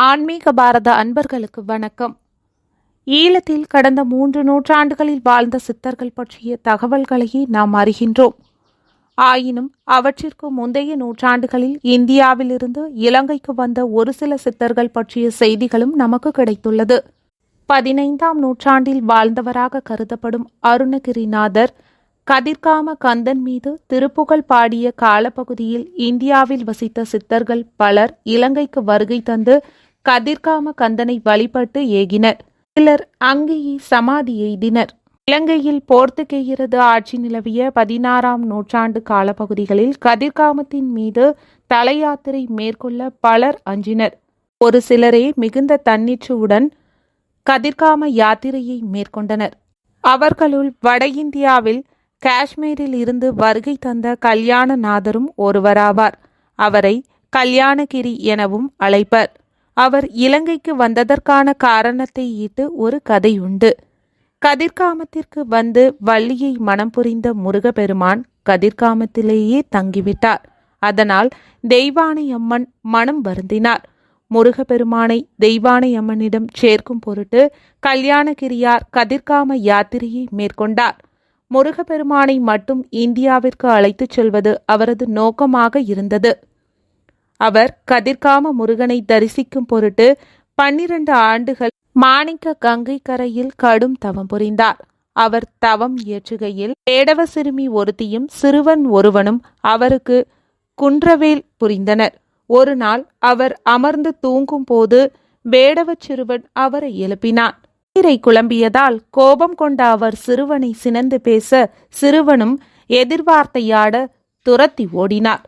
ஆன்மீக பாரத அன்பர்களுக்கு வணக்கம். ஈழத்தில் கடந்த மூன்று நூற்றாண்டுகளில் வாழ்ந்த சித்தர்கள் பற்றிய தகவல்களையே நாம் அறிகின்றோம். ஆயினும் அவற்றிற்கு முந்தைய நூற்றாண்டுகளில் இந்தியாவிலிருந்து இலங்கைக்கு வந்த ஒரு சில சித்தர்கள் பற்றிய செய்திகளும் நமக்கு கிடைத்துள்ளது. பதினைந்தாம் நூற்றாண்டில் வாழ்ந்தவராக கருதப்படும் அருணகிரிநாதர் கதிர்காம கந்தன் மீது திருப்புகழ் பாடிய காலப்பகுதியில் இந்தியாவில் வசித்த சித்தர்கள் பலர் இலங்கைக்கு வருகை தந்து கதிர்காம கந்தனை வழிபட்டு ஏகினர். சிலர் அங்கேயே சமாதி எய்தினர். இலங்கையில் போர்த்துகேயரது ஆட்சி நிலவிய பதினாறாம் நூற்றாண்டு காலப்பகுதிகளில் கதிர்காமத்தின் மீது தலையாத்திரை மேற்கொள்ள பலர் அஞ்சினர். ஒரு சிலரே மிகுந்த தன்னிச்சுவுடன் கதிர்காம யாத்திரையை மேற்கொண்டனர். அவர்களுள் வட இந்தியாவில் காஷ்மீரில் இருந்து வருகை தந்த கல்யாணநாதரும் ஒருவராவார். அவரை கல்யாணகிரி எனவும் அழைப்பர். அவர் இலங்கைக்கு வந்ததற்கான காரணத்தை ஈட்டு ஒரு கதை உண்டு கதிர்காமத்திற்கு வந்து வள்ளியை மனம் புரிந்த முருகப்பெருமான் கதிர்காமத்திலேயே தங்கிவிட்டார். அதனால் தெய்வானை அம்மன் மனம் வருந்தினார். முருகப்பெருமானை தெய்வானை அம்மனிடம் சேர்க்கும் பொருட்டு கல்யாணகிரியார் கதிர்காம யாத்திரையை மேற்கொண்டார். முருகப்பெருமானை மட்டும் இந்தியாவிற்கு அழைத்துச் செல்வது அவரது நோக்கமாக இருந்தது. அவர் கதிர்காம முருகனை தரிசிக்கும் பொருட்டு பன்னிரண்டு ஆண்டுகள் மாணிக்க கங்கை கரையில் கடும் தவம் புரிந்தார். அவர் தவம் இயற்றுகையில் பேடவ சிறுமி ஒருத்தியும் சிறுவன் ஒருவனும் அவருக்கு குன்றவேல் புரிந்தனர். ஒரு நாள் அவர் அமர்ந்து தூங்கும் போது வேடவ சிறுவன் அவரை எழுப்பினான். நீரை குழம்பியதால் கோபம் கொண்ட அவர் சிறுவனை சினந்து பேச சிறுவனும் எதிர்வார்த்தையாட துரத்தி ஓடினார்.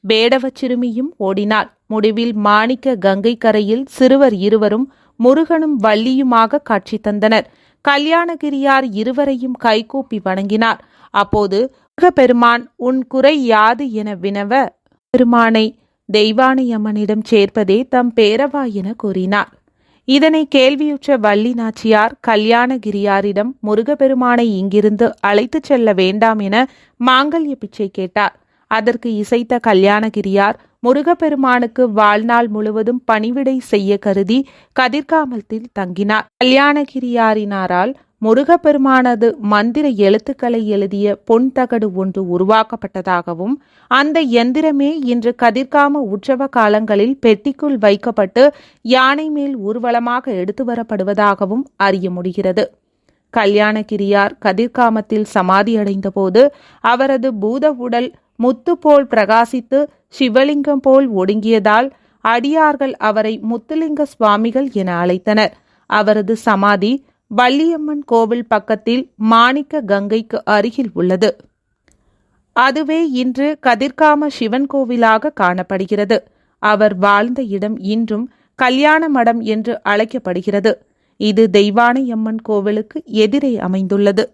வேடவச் சிறுமியும் ஓடினாள். முடிவில் மாணிக்க கங்கை கரையில் சிறுவர் இருவரும் முருகனும் வள்ளியுமாக காட்சி தந்தனர். கல்யாணகிரியார் இருவரையும் கைகூப்பி வணங்கினார். அப்போது பெருமான் உன் குறை யாது என வினவ? பெருமானை தெய்வானையம்மனிடம் சேர்ப்பதே தம் பேரவா என கூறினார். இதனை கேள்வியுற்ற வள்ளி நாச்சியார் கல்யாணகிரியாரிடம் முருகப்பெருமானை இங்கிருந்து அழைத்துச் செல்ல வேண்டாம் என மாங்கல்ய பிச்சை கேட்டார். அதற்கு இசைத்த கல்யாணகிரியார் முருகப்பெருமானுக்கு வாழ்நாள் முழுவதும் பணிவிடை செய்ய கருதி கதிர்காமத்தில் தங்கினார். கல்யாணகிரியாரினாரால் முருகப்பெருமானது மந்திர எழுத்துக்களை எழுதிய பொன் தகடு ஒன்று உருவாக்கப்பட்டதாகவும் அந்த எந்திரமே இன்று கதிர்காம உற்சவ காலங்களில் பெட்டிக்குள் வைக்கப்பட்டு யானை மேல் ஊர்வலமாக எடுத்து வரப்படுவதாகவும் அறிய முடிகிறது. கல்யாணகிரியார் கதிர்காமத்தில் சமாதியடைந்தபோது அவரது பூத உடல் முத்து போல் பிரகாசித்து சிவலிங்கம் போல் ஒடுங்கியதால் அடியார்கள் அவரை முத்துலிங்க சுவாமிகள் என அழைத்தனர். அவரது சமாதி வள்ளியம்மன் கோவில் பக்கத்தில் மாணிக்க கங்கைக்கு அருகில் உள்ளது. அதுவே இன்று கதிர்காம சிவன் கோவிலாக காணப்படுகிறது. அவர் வாழ்ந்த இடம் இன்றும் கல்யாண மடம் என்று அழைக்கப்படுகிறது. இது தெய்வானையம்மன் கோவிலுக்கு எதிரே அமைந்துள்ளது.